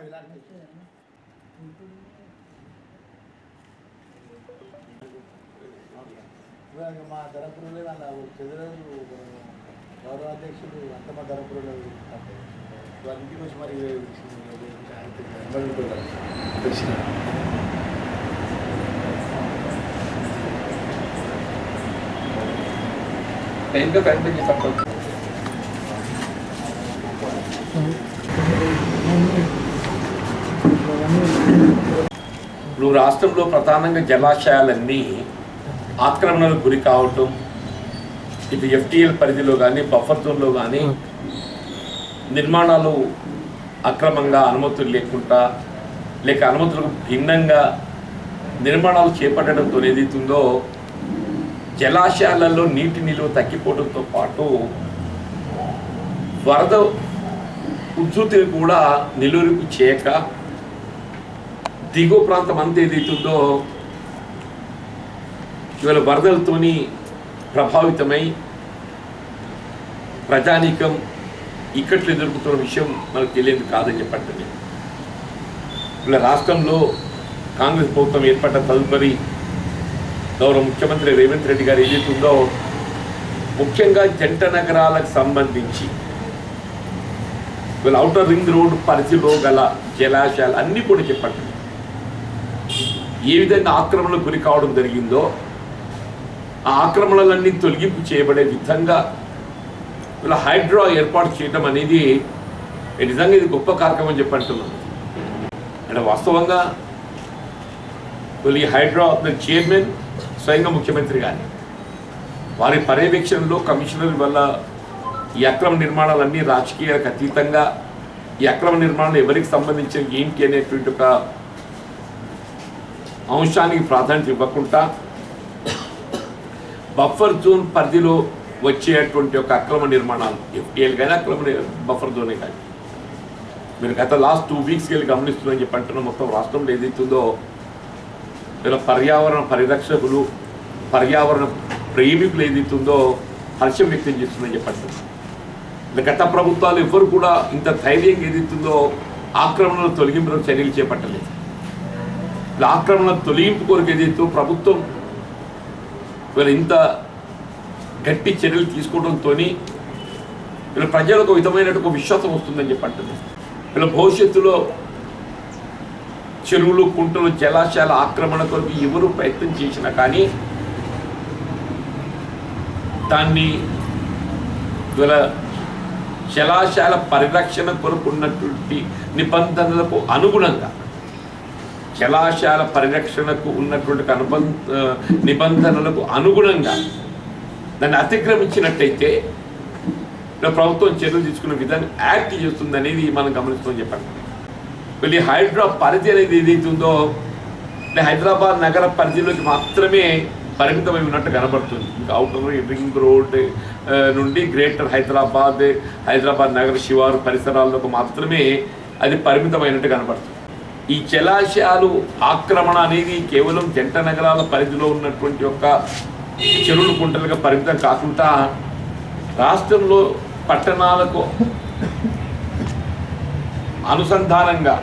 ఇలాంటి ఇవాళ మా ధరపురులే వాళ్ళ చదువులు గౌరవాధ్యక్షుడు అంత మా ధరపురులు వాళ్ళ ఇంటికి వచ్చి మరి ఇంకా కనిపించి తప్పదు ఇప్పుడు రాష్ట్రంలో ప్రధానంగా జలాశయాలన్నీ ఆక్రమణలకు గురి కావటం ఇది ఎఫ్టీఎల్ పరిధిలో కానీ బఫర్ జోన్లో కానీ నిర్మాణాలు అక్రమంగా అనుమతులు లేకుండా లేక అనుమతులకు భిన్నంగా నిర్మాణాలు చేపట్టడంతో ఏదైతుందో జలాశయాలలో నీటి నిలువ తగ్గిపోవడంతో పాటు వరద ఉద్ధృతిని కూడా నిలువరింపు చేయక దిగువ ప్రాంతం అంత ఏదైతుందో ఇవాళ వరదలతోని ప్రభావితమై ప్రజానీకం ఇక్కట్లు ఎదుర్కొంటున్న విషయం మనకు తెలియదు కాదని చెప్పండి. ఇలా రాష్ట్రంలో కాంగ్రెస్ ప్రభుత్వం ఏర్పడ్డ తదుపరి గౌరవ ముఖ్యమంత్రి రేవంత్ రెడ్డి గారు ఏదైతుందో ముఖ్యంగా జంట నగరాలకు సంబంధించి వీళ్ళ ఔటర్ రింగ్ రోడ్ పరిధిలో గల జలాశయాలు అన్నీ కూడా చెప్పండి. ఏ విధంగా ఆక్రమణకు గురి కావడం జరిగిందో ఆ ఆక్రమణలన్నీ తొలగింపు చేయబడే విధంగా ఇలా హైడ్రా ఏర్పాటు చేయడం అనేది నిజంగా ఇది గొప్ప కార్యక్రమం చెప్పి అంటున్నాను. అంటే వాస్తవంగా ఈ హైడ్రా చైర్మన్ స్వయంగా ముఖ్యమంత్రి గారి. వారి పర్యవేక్షణలో కమిషనర్ వల్ల ఈ అక్రమ నిర్మాణాలన్నీ రాజకీయాలకు అతీతంగా ఈ అక్రమ నిర్మాణాలు ఎవరికి సంబంధించిన ఏంటి అనేటువంటి ఒక అంశానికి ప్రాధాన్యత ఇవ్వకుండా బఫర్ జోన్ పరిధిలో వచ్చేటువంటి ఒక అక్రమ నిర్మాణాలు ఎఫ్టీఎల్ కానీ అక్రమ బఫర్ జోనే కానీ మీరు గత లాస్ట్ టూ వీక్స్కి వెళ్ళి గమనిస్తున్నారని చెప్పి అంటున్న మొత్తం రాష్ట్రంలో ఏదైతుందో ఇలా పర్యావరణ పరిరక్షకులు పర్యావరణ ప్రేమికులు ఏదైతుందో హర్షం వ్యక్తం చేస్తుందని చెప్పండి ఇలా గత ప్రభుత్వాలు ఎవ్వరు కూడా ఇంత ధైర్యంగా ఏదైతుందో ఆక్రమణలు తొలగింపులకు చర్యలు చేపట్టలేదు. ఆక్రమణ తొలగింపు కొరకు ఏదైతే ప్రభుత్వం వీళ్ళు ఇంత గట్టి చర్యలు తీసుకోవడంతో వీళ్ళ ప్రజలకు విధమైనటువంటి ఒక విశ్వాసం వస్తుందని చెప్పంటుంది వీళ్ళ భవిష్యత్తులో చెరువులు కుంటలు జలాశయాల ఆక్రమణ కొరకు ఎవరు ప్రయత్నం చేసినా కానీ దాన్ని వీళ్ళ జలాశయాల పరిరక్షణ కొరకు ఉన్నటువంటి నిబంధనలకు అనుగుణంగా జలాశయాల పరిరక్షణకు ఉన్నటువంటి అనుబంధ నిబంధనలకు అనుగుణంగా దాన్ని అతిక్రమించినట్టయితే ప్రభుత్వం చర్యలు తీసుకున్న విధానం యాక్ట్ చేస్తుంది అనేది మనం గమనిస్తామని చెప్పండి. మళ్ళీ హైడ్రా పరిధి అనేది ఏదైతే ఉందో హైదరాబాద్ నగర పరిధిలోకి మాత్రమే పరిమితమై ఉన్నట్టు కనబడుతుంది. ఇంకా అవుటర్ రింగ్ రోడ్ నుండి గ్రేటర్ హైదరాబాద్ హైదరాబాద్ నగర శివారు పరిసరాల్లోకి మాత్రమే అది పరిమితమైనట్టు కనబడుతుంది. ఈ జలాశయాలు ఆక్రమణ అనేది కేవలం జంట నగరాల పరిధిలో ఉన్నటువంటి ఒక చెరువులు కుంటలుగా పరిమితం కాకుండా రాష్ట్రంలో పట్టణాలకు అనుసంధానంగా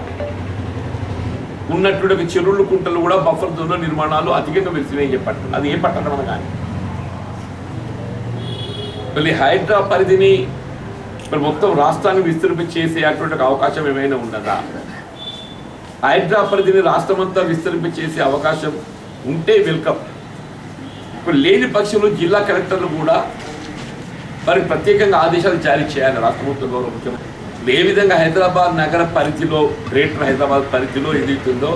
ఉన్నటువంటి చెరువులు కుంటలు కూడా బఫర్ జోన్లో నిర్మాణాలు అధికంగా వెలిసినాయి చెప్పండి అది ఏ పట్టణం కానీ. మళ్ళీ హైదరాబాద్ పరిధిని మరి మొత్తం రాష్ట్రాన్ని విస్తృతి చేసే అటువంటి అవకాశం ఏమైనా ఉన్నదా? హైడ్రా పరిధిని రాష్ట్రమంతా విస్తరింప చేసే అవకాశం ఉంటే వెల్కమ్. ఇప్పుడు లేని పక్షంలో జిల్లా కలెక్టర్లు కూడా మరి ప్రత్యేకంగా ఆదేశాలు జారీ చేయాలి రాష్ట్ర ప్రభుత్వ గౌరవ ముఖ్యమంత్రి. ఏ విధంగా హైదరాబాద్ నగర పరిధిలో గ్రేటర్ హైదరాబాద్ పరిధిలో ఎదుగుతుందో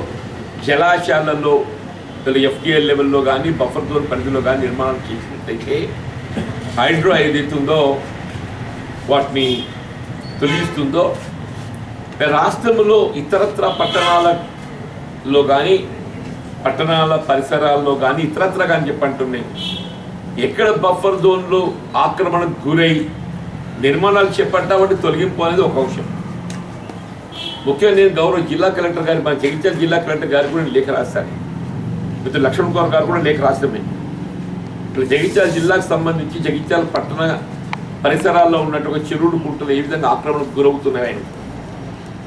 జలాశయాలలో ఎఫ్టీఎల్ లెవెల్లో కానీ బఫర్ జోన్ పరిధిలో కానీ నిర్మాణం చేసినట్టయితే హైడ్రో ఏదైతుందో వాటిని తొలగిస్తుందో రాష్ట్రంలో ఇతరత్ర పట్టణాలలో కానీ పట్టణాల పరిసరాల్లో కానీ ఇతరత్ర కానీ చెప్పంటున్నాయి ఎక్కడ బఫర్ జోన్లు ఆక్రమణకు గురై నిర్మాణాలు చేపట్టామంటే తొలగింపు అనేది ఒక అంశం. ముఖ్యంగా నేను గౌరవ జిల్లా కలెక్టర్ గారి మన జగిత్యాల జిల్లా కలెక్టర్ గారికి కూడా నేను లేఖ రాశాను మిత్రులు లక్ష్మణ్ కుమార్ గారు కూడా లేఖ రాసినమే ఇట్లా జగిత్యాల జిల్లాకు సంబంధించి జగిత్యాల పట్టణ పరిసరాల్లో ఉన్నటువంటి చెరువులు గుంటలు ఏ విధంగా ఆక్రమణకు గురవుతున్నాయని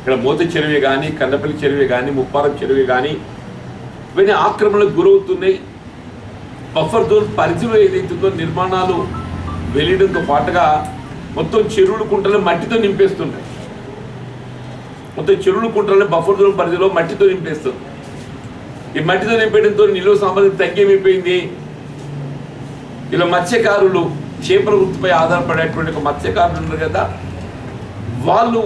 ఇక్కడ మోత చెరువే కానీ కన్నపల్లి చెరువే కానీ ముప్పారం చెరువే కానీ ఇవన్నీ ఆక్రమణలకు గురవుతున్నాయి. బఫర్ జోన్ పరిధిలో ఏదైతుందో నిర్మాణాలు వెళ్ళడంతో పాటుగా మొత్తం చెరువులు కుంటలు మట్టితో నింపేస్తున్నాయి. మొత్తం చెరువులు కుంటలను బఫర్ జోన్ పరిధిలో మట్టితో నింపేస్తుంది ఈ మట్టితో నింపేయడంతో నిలువ సామర్థ్యం తగ్గేమైపోయింది ఇలా మత్స్యకారులు చేపల వృత్తిపై ఆధారపడేటువంటి ఒక మత్స్యకారులు ఉన్నారు కదా వాళ్ళు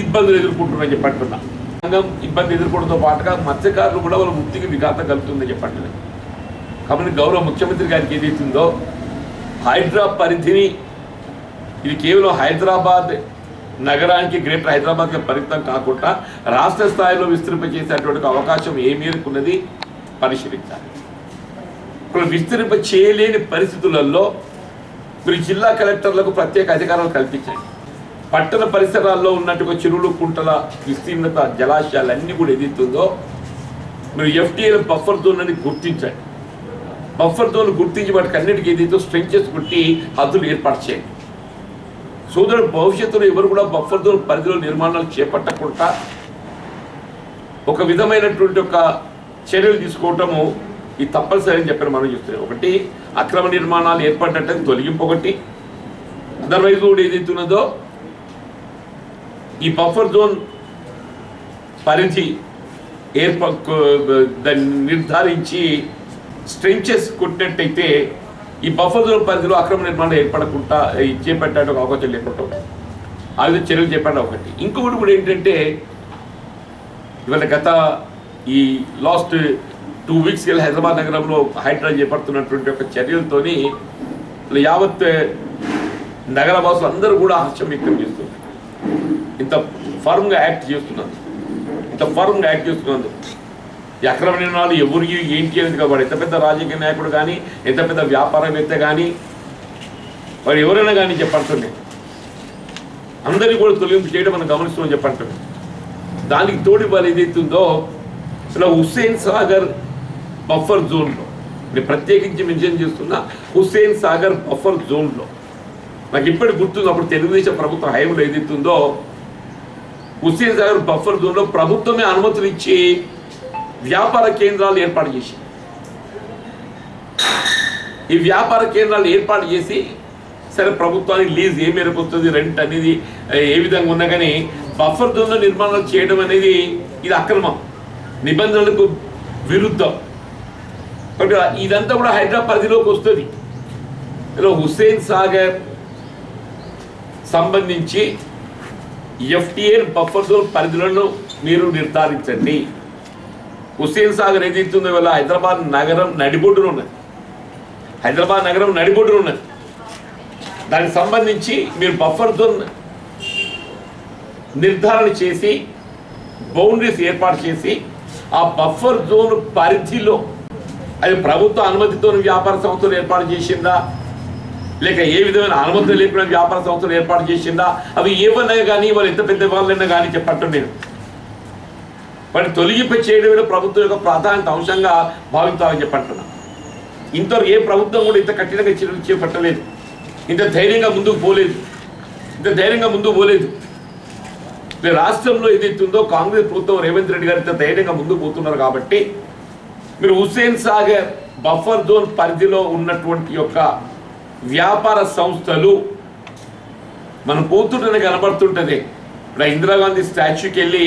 ఇబ్బందులు ఎదుర్కొంటున్నారని చెప్పంటున్నా సంఘం ఇబ్బంది ఎదుర్కోవడంతో పాటుగా మత్స్యకారులు కూడా వాళ్ళ వృత్తికి విఘాతం కలుగుతుందని చెప్పంటున్నా కాబట్టి గౌరవ ముఖ్యమంత్రి గారికి ఏదైతుందో హైడ్రా పరిధిని ఇది కేవలం హైదరాబాద్ నగరానికి గ్రేటర్ హైదరాబాద్కి పరిమితం కాకుండా రాష్ట్ర స్థాయిలో విస్తరింపజేసేటువంటి అవకాశం ఏ మేరకు ఉన్నది పరిశీలించాలి. ఇప్పుడు విస్తరింప చేయలేని పరిస్థితులలో మీరు జిల్లా కలెక్టర్లకు ప్రత్యేక అధికారాలు కల్పించండి. పట్టణ పరిసరాల్లో ఉన్నటువంటి చెరువులు కుంటల విస్తీర్ణత జలాశయాలు అన్నీ కూడా ఎదుగుతుందో మీరు ఎఫ్టీఏల బఫర్ జోన్ అని గుర్తించండి. బఫర్ జోన్ గుర్తించి వాటికి అన్నిటికీ ఏదైతే స్ట్రెంచెస్ కొట్టి హద్దులు ఏర్పాటు చేయండి. సోదరుడు భవిష్యత్తులో ఎవరు కూడా బఫర్ జోన్ పరిధిలో నిర్మాణాలు చేపట్టకుండా ఒక విధమైనటువంటి ఒక చర్యలు తీసుకోవటము ఇది తప్పనిసరి అని చెప్పిన మనం చూస్తున్నాం. ఒకటి అక్రమ నిర్మాణాలు ఏర్పడినట్టు తొలగింపు ఒకటి. అదర్వైజ్ కూడా ఏదైతున్నదో ఈ బఫర్ జోన్ పరిధి ఏర్ప దాన్ని నిర్ధారించి స్ట్రెంచెస్ కొట్టినట్టయితే ఈ బఫర్ జోన్ పరిధిలో అక్రమ నిర్మాణం ఏర్పడకుండా చేపట్టడానికి అవకాశం లేకుండా ఆ విధంగా చర్యలు చేపట్ట ఒకటి. ఇంకొకటి కూడా ఏంటంటే ఇవాళ గత ఈ లాస్ట్ టూ వీక్స్ వెళ్ళి హైదరాబాద్ నగరంలో హైడ్రా చేపడుతున్నటువంటి ఒక చర్యలతోని యావత్ నగరవాసులు అందరూ కూడా హర్షం వ్యక్తం చేస్తున్నారు. ఇంత ఫర్మ్గా యాక్ట్ చేస్తున్నారు ఇంత ఫర్మ్గా యాక్ట్ చేస్తున్నారు ఈ అక్రమ నిర్ణయాలు ఎవరికి ఏంటి అనేది కాబట్టి ఎంత పెద్ద రాజకీయ నాయకుడు కానీ ఎంత పెద్ద వ్యాపారవేత్త కానీ వారు ఎవరైనా కానీ చెప్పంటుండే. అందరినీ కూడా తొలగింపు చేయడం మనం గమనిస్తున్నాం చెప్పంటుండే. దానికి తోడి వాళ్ళు ఏదైతుందో అసలు హుస్సేన్ సాగర్ బఫర్ జోన్లో నేను ప్రత్యేకించి మెన్షన్ చేస్తున్నా హుస్సేన్ సాగర్ బఫర్ జోన్లో నాకు ఇప్పటికి గుర్తుంది అప్పుడు తెలుగుదేశం ప్రభుత్వం హైవేలో ఏదైతుందో హుస్సేన్ సాగర్ బఫర్ జోన్లో ప్రభుత్వమే అనుమతులు ఇచ్చి వ్యాపార కేంద్రాలు ఏర్పాటు చేసి ఈ వ్యాపార కేంద్రాలు ఏర్పాటు చేసి సరే ప్రభుత్వానికి లీజ్ ఏ మేరకు వస్తుంది రెంట్ అనేది ఏ విధంగా ఉన్నా కానీ బఫర్ జోన్లో నిర్మాణాలు చేయడం అనేది ఇది అక్రమం. నిబంధనలకు విరుద్ధం. కాబట్టి ఇదంతా కూడా హైదరాబాద్ పరిధిలోకి వస్తుంది. హుస్సేన్ సాగర్ సంబంధించి ఎఫ్టీఏ బఫర్ జోన్ పరిధులను మీరు నిర్ధారించండి. హుస్సేన్ సాగర్ ఏదైతుందో వల్ల హైదరాబాద్ నగరం నడిబొడ్డున ఉన్నది. హైదరాబాద్ నగరం నడిబొడ్డున ఉన్నది. దానికి సంబంధించి మీరు బఫర్ జోన్ నిర్ధారణ చేసి బౌండరీస్ ఏర్పాటు చేసి ఆ బఫర్ జోన్ పరిధిలో అది ప్రభుత్వ అనుమతితో వ్యాపార సంస్థలు ఏర్పాటు చేసిందా? లేక ఏ విధమైన అనుమతులు లేకుండా వ్యాపార సంస్థలు ఏర్పాటు చేసిందా? అవి ఏమన్నా కానీ వాళ్ళు ఎంత పెద్ద వాళ్ళైనా కానీ చెప్పట్టు నేను. వాటిని తొలగింప చేయడమే ప్రభుత్వం యొక్క ప్రాధాన్యత అంశంగా భావిస్తామని చెప్పంటున్నా. ఇంతవరకు ఏ ప్రభుత్వం కూడా ఇంత కఠినంగా చర్యలు చేపట్టలేదు. ఇంత ధైర్యంగా ముందుకు పోలేదు. ఇంత ధైర్యంగా ముందుకు పోలేదు. రాష్ట్రంలో ఏదైతే ఉందో కాంగ్రెస్ ప్రభుత్వం రేవంత్ రెడ్డి గారు ఇంత ధైర్యంగా ముందుకు పోతున్నారు కాబట్టి మీరు హుస్సేన్ సాగర్ బఫర్ జోన్ పరిధిలో ఉన్నటువంటి యొక్క వ్యాపార సంస్థలు మనం పోతుంటేనే కనబడుతుంటది. ఇప్పుడు ఇందిరాగాంధీ స్టాచ్యూకి వెళ్ళి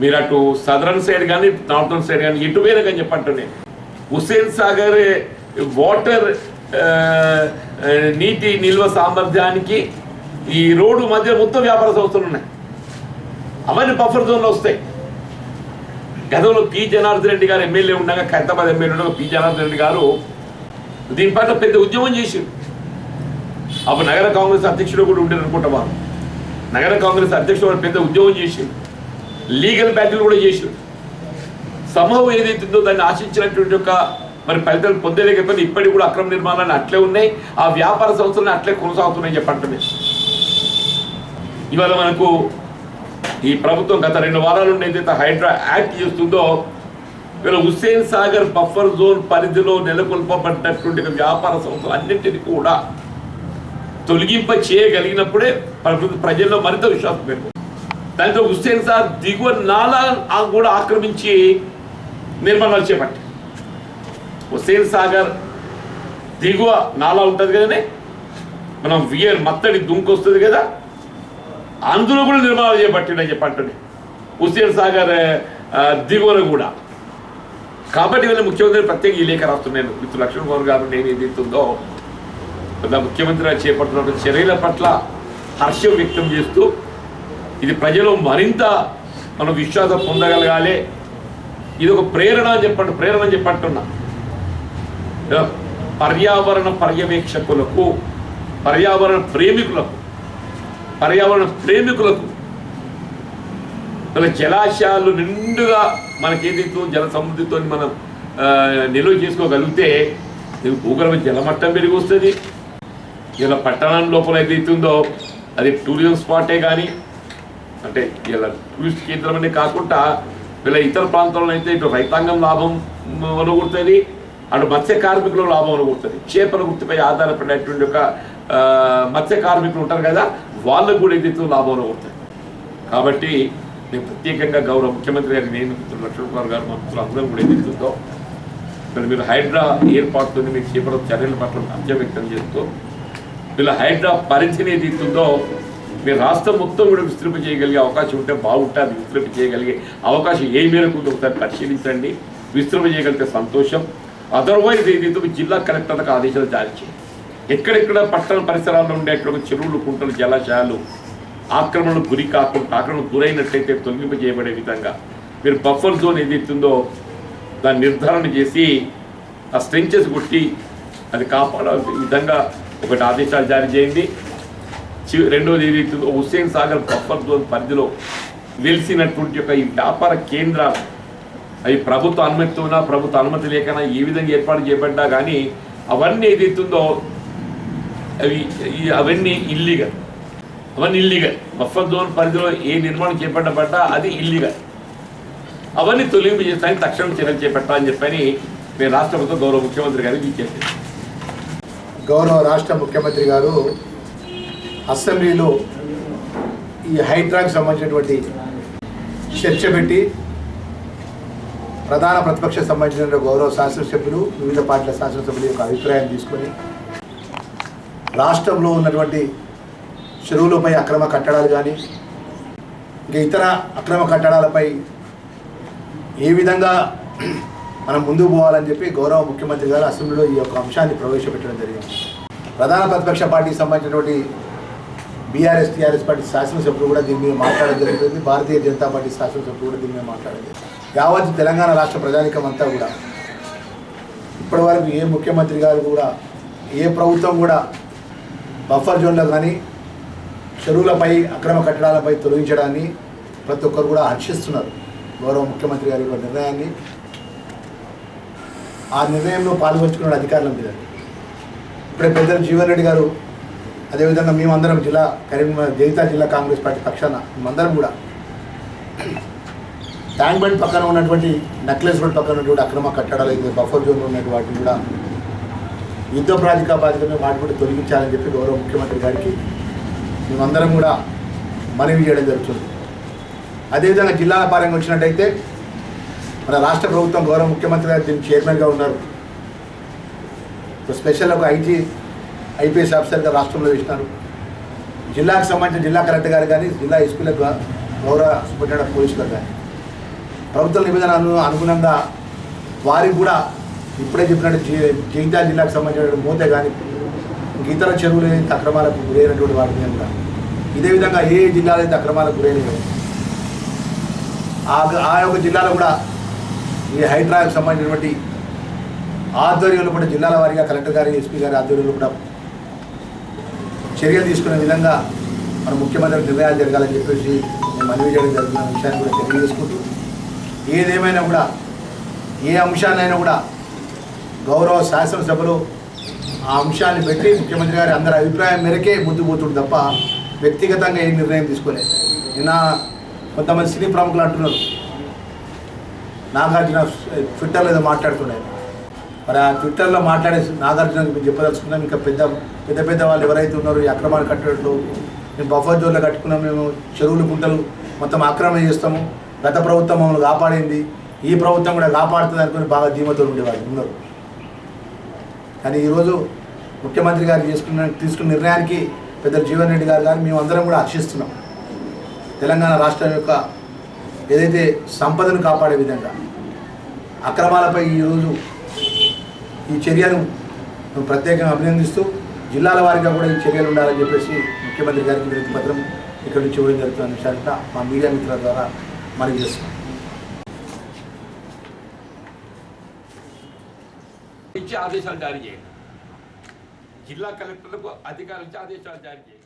మీరు అటు సదరన్ సైడ్ కానీ నార్థన్ సైడ్ కానీ ఎటు వేరే కానీ చెప్పంటున్నాయి హుస్సేన్ సాగర్ వాటర్ నీటి నిల్వ సామర్థ్యానికి ఈ రోడ్డు మధ్య మొత్తం వ్యాపార సంస్థలు ఉన్నాయి. అవన్నీ బఫర్ జోన్లో వస్తాయి. గతంలో పి. జనార్దన్ రెడ్డి గారు ఎమ్మెల్యే ఉండగా ఖైరతాబాద్ ఎమ్మెల్యే ఉండగా పి. జనార్దన్ రెడ్డి గారు దీని పట్ల పెద్ద ఉద్యమం చేసిండు. అప్పుడు నగర కాంగ్రెస్ అధ్యక్షుడు కూడా ఉండేది అనుకుంటా వారు. నగర కాంగ్రెస్ అధ్యక్షుడు వారు పెద్ద ఉద్యమం చేసిండు. లీగల్ బ్యాటిల్ కూడా చేసిండు. సమూహం ఏదైతుందో దాన్ని ఆశించినటువంటి ఒక మరి ఫలితాలు పొందలేకపోతే ఇప్పటికి కూడా అక్రమ నిర్మాణాలు అట్లే ఉన్నాయి. ఆ వ్యాపార సంస్థలను అట్లే కొనసాగుతున్నాయి చెప్పటమే ఇవాళ మనకు ఈ ప్రభుత్వం గత రెండు వారాల నుండి ఏదైతే హైడ్రా యాక్ట్ చేస్తుందో వీళ్ళ హుస్సేన్ సాగర్ బఫర్ జోన్ పరిధిలో నెలకొల్పబడినటువంటి వ్యాపార సంస్థలు అన్నింటినీ కూడా తొలగింప చేయగలిగినప్పుడే ప్రజల్లో మరింత విశ్వాసం పెరుగుతుంది దాంతో హుస్సేన్ సార్ దిగువ నాలా కూడా ఆక్రమించి నిర్మాణాలు చేపట్టి హుస్సేన్ సాగర్ దిగువ నాలా ఉంటుంది కదనే? మనం వియర్ మత్తడి దుంకు వస్తుంది కదా? అందులో కూడా నిర్మాణాలు చేపట్టిండని చెప్పి అంటుంది హుస్సేన్ సాగర్ దిగువన కూడా. కాబట్టి వీళ్ళ ముఖ్యమంత్రి ప్రత్యేక ఈ లేఖ రాస్తున్నాను. మిత్రులు లక్ష్మణ్ కుమార్ గారు నేను ఏదైతుందో. పెద్ద ముఖ్యమంత్రి గారు చేపడుతున్న చర్యల పట్ల హర్షం వ్యక్తం చేస్తూ ఇది ప్రజలు మరింత మనం విశ్వాసం పొందగలగాలి. ఇది ఒక ప్రేరణ అని చెప్పండి ప్రేరణ అని చెప్పంటున్నా ఇలా పర్యావరణ పర్యవేక్షకులకు పర్యావరణ ప్రేమికులకు పర్యావరణ ప్రేమికులకు ఇలా జలాశయాలు నిండుగా మనకేదైతే జల సమృద్ధితో మనం నిల్వ చేసుకోగలిగితే ఇది భూగర్భ జలమట్టం పెరిగి వస్తుంది ఇలా పట్టణం లోపల ఏదైతుందో అది టూరిజం స్పాటే కానీ అంటే ఇలా టూరిస్ట్ కేంద్రం అనే కాకుండా వీళ్ళ ఇతర ప్రాంతాల్లో అయితే ఇటు రైతాంగం లాభం అనుకుంటుంది అటు మత్స్య కార్మికులు లాభం అనుకుంటుంది చేపల వృత్తిపై ఆధారపడేటువంటి ఒక మత్స్య కార్మికులు ఉంటారు కదా వాళ్ళకు కూడా ఏదైతే లాభం అనుకుంటుంది కాబట్టి నేను ప్రత్యేకంగా గౌరవ ముఖ్యమంత్రి గారికి నేను మిత్రులు లక్ష్మణ్ కుమార్ గారు మా మిత్రులు అందరం కూడా ఏదైతుందో మరి మీరు హైడ్రా ఏర్పాటుతో మీరు చేపట్టిన చర్యల పట్ల అంత్యం వ్యక్తం చేస్తూ వీళ్ళ హైడ్రా పరిధిని ఏదైతుందో మీరు రాష్ట్రం మొత్తం కూడా విస్తృప చేయగలిగే అవకాశం ఉంటే బాగుంటుంది విస్తృప చేయగలిగే అవకాశం ఏ మేరకు ఉందో ఒకసారి పరిశీలించండి. విస్తృప చేయగలిగితే సంతోషం. అదర్వైజ్ ఏదైతే మీ జిల్లా కలెక్టర్లకు ఆదేశాలు జారీ చేయండి ఎక్కడెక్కడ పట్టణ పరిసరాల్లో ఉండేటువంటి చెరువులు కుంటలు జలాశయాలు ఆక్రమణకు గురి కాకుండా ఆక్రమణకు గురైనట్లయితే తొలగింపజేయబడే విధంగా మీరు బఫర్ జోన్ ఏదైతుందో దాన్ని నిర్ధారణ చేసి ఆ స్ట్రెంచెస్ కొట్టి అది కాపాడాల్సిన విధంగా ఒకటి ఆదేశాలు జారీ చేయండి. రెండవది ఏదైతుందో హుస్సేన్ సాగర్ బఫర్ జోన్ పరిధిలో వెలిసినటువంటి యొక్క ఈ వ్యాపార కేంద్రాలు అవి ప్రభుత్వ అనుమతితోనా ప్రభుత్వ అనుమతి లేకనా ఏ విధంగా ఏర్పాటు చేయబడ్డా కానీ అవన్నీ ఏదైతుందో అవి అవన్నీ ఇల్లీగల్ అవన్నీ ఇల్లీగల్ బఫర్ జోన్ పరిధిలో ఏ నిర్మాణం చేపట్టబడ్డా అది ఇల్లీగల్ అవన్నీ తొలగింపు చేస్తానికి తక్షణం చర్యలు చేపట్టాలని చెప్పని నేను రాష్ట్ర ప్రభుత్వం గౌరవ ముఖ్యమంత్రి గారికి విజ్ఞప్తి గౌరవ రాష్ట్ర ముఖ్యమంత్రి గారు అసెంబ్లీలో ఈ హైడ్రాకి సంబంధించినటువంటి చర్చ పెట్టి ప్రధాన ప్రతిపక్ష సంబంధించిన గౌరవ శాసనసభ్యులు వివిధ పార్టీల శాసనసభ్యుల యొక్క అభిప్రాయం తీసుకొని రాష్ట్రంలో ఉన్నటువంటి చెరువులపై అక్రమ కట్టడాలు కానీ ఇంకా ఇతర అక్రమ కట్టడాలపై ఏ విధంగా మనం ముందుకు పోవాలని చెప్పి గౌరవ ముఖ్యమంత్రి గారు అసెంబ్లీలో ఈ యొక్క అంశాన్ని ప్రవేశపెట్టడం జరిగింది. ప్రధాన ప్రతిపక్ష పార్టీకి సంబంధించినటువంటి బీఆర్ఎస్ టీఆర్ఎస్ పార్టీ శాసనసభ్యులు కూడా దీని మీద మాట్లాడడం జరుగుతుంది. భారతీయ జనతా పార్టీ శాసనసభ్యులు కూడా దీని మీద మాట్లాడలేదు యావత్ తెలంగాణ రాష్ట్ర ప్రజానికం అంతా కూడా ఇప్పటివరకు ఏ ముఖ్యమంత్రి గారు కూడా ఏ ప్రభుత్వం కూడా బఫర్ జోన్లో కానీ చెరువులపై అక్రమ కట్టడాలపై తొలగించడాన్ని ప్రతి ఒక్కరు కూడా హర్షిస్తున్నారు. గౌరవ ముఖ్యమంత్రి గారి నిర్ణయాన్ని. ఆ నిర్ణయంలో పాల్గొంచుకున్న అధికారుల మీద. ఇప్పుడే పెద్దలు జీవన్ రెడ్డి గారు అదేవిధంగా మేమందరం జిల్లా కరీంనగర్ జగితా జిల్లా కాంగ్రెస్ పార్టీ పక్షాన మేమందరం కూడా ట్యాంక్ బండ్ పక్కన ఉన్నటువంటి నెక్లెస్ బండ్ పక్కన ఉన్నటువంటి అక్రమ కట్టడాలు అయితే బఫర్ జోన్లో ఉన్నటువంటి వాటిని కూడా యుద్ధ ప్రాతిక బాధ్యతగా వాటి కూడా తొలగించాలని చెప్పి గౌరవ ముఖ్యమంత్రి గారికి మేమందరం కూడా మనవి చేయడం జరుగుతుంది. అదేవిధంగా జిల్లాల పరంగా వచ్చినట్టయితే మన రాష్ట్ర ప్రభుత్వం గౌరవ ముఖ్యమంత్రి గారు దీనికి చైర్మన్గా ఉన్నారు. స్పెషల్ ఒక ఐజీ ఐపీఎస్ ఆఫీసర్గా రాష్ట్రంలో వేసినారు జిల్లాకు సంబంధించిన జిల్లా కలెక్టర్ గారు కానీ జిల్లా ఎస్పీలకు గౌరవ సూపరింటెండెంట్ పోలీసులకు కానీ ప్రభుత్వ నిబంధన అనుగుణంగా వారికి కూడా ఇప్పుడే చెప్పినట్టు జీ జగిత్యాల జిల్లాకు సంబంధించిన మూతే కానీ గీతల చెరువులు ఏదైతే అక్రమాలకు గురైనటువంటి వాటి మీద కూడా. ఇదే విధంగా ఏ జిల్లాలో అయితే అక్రమాలకు గురైనవి ఆ ఆ యొక్క జిల్లాలో కూడా ఈ హైడ్రాకు సంబంధించినటువంటి ఆధ్వర్యంలో కూడా జిల్లాల వారీగా కలెక్టర్ గారి ఎస్పీ గారి ఆధ్వర్యంలో కూడా చర్యలు తీసుకునే విధంగా మన ముఖ్యమంత్రి నిర్ణయాలు జరగాలని చెప్పేసి మేము మనవి చేయడం జరుగుతున్న విషయాన్ని కూడా తెలియజేసుకుంటూ ఏదేమైనా కూడా ఏ అంశాన్నైనా కూడా గౌరవ శాసనసభలో ఆ అంశాన్ని బట్టి ముఖ్యమంత్రి గారి అందరి అభిప్రాయం మేరకే ముందు పోతుడు తప్ప వ్యక్తిగతంగా ఏ నిర్ణయం తీసుకోలేదు. నిన్న కొంతమంది సినీ ప్రముఖులు అంటున్నారు. నాగార్జున ట్విట్టర్లో ఏదో మాట్లాడుతున్నాయి మరి ఆ ట్విట్టర్లో మాట్లాడే నాగార్జున మీకు చెప్పదలుచుకున్నాం. ఇంకా పెద్ద పెద్ద పెద్ద వాళ్ళు ఎవరైతే ఉన్నారో ఈ అక్రమాలు కట్టేట్లు మేము బఫర్ జోన్లో కట్టుకున్నాం మేము చెరువులు గుంటలు మొత్తం అక్రమం చేస్తాము. గత ప్రభుత్వం మమ్మల్ని కాపాడింది. ఈ ప్రభుత్వం కూడా కాపాడుతుంది అనుకుని బాగా ధీమతో ఉండేవాళ్ళు ఉన్నారు. కానీ ఈరోజు ముఖ్యమంత్రి గారు చేసుకున్న తీసుకున్న నిర్ణయానికి పెద్ద జీవన్ రెడ్డి గారు గారు మేము అందరం కూడా హర్షిస్తున్నాం తెలంగాణ రాష్ట్రం యొక్క ఏదైతే సంపదను కాపాడే విధంగా అక్రమాలపై ఈరోజు ఈ చర్యను మేము ప్రత్యేకంగా అభినందిస్తూ జిల్లాల వారిగా కూడా ఈ చర్యలు ఉండాలని చెప్పేసి ముఖ్యమంత్రి గారికి వినతి పత్రం ఇక్కడి నుంచి ఇవ్వడం జరుగుతున్న విషయాన్ని మా మీడియా మిత్రుల ద్వారా మనం చేస్తున్నాం. ఇచ్చి ఆదేశాలు జారీ చేయండి. జిల్లా కలెక్టర్లకు అధికారులు ఇచ్చి ఆదేశాలు జారీ చేయండి.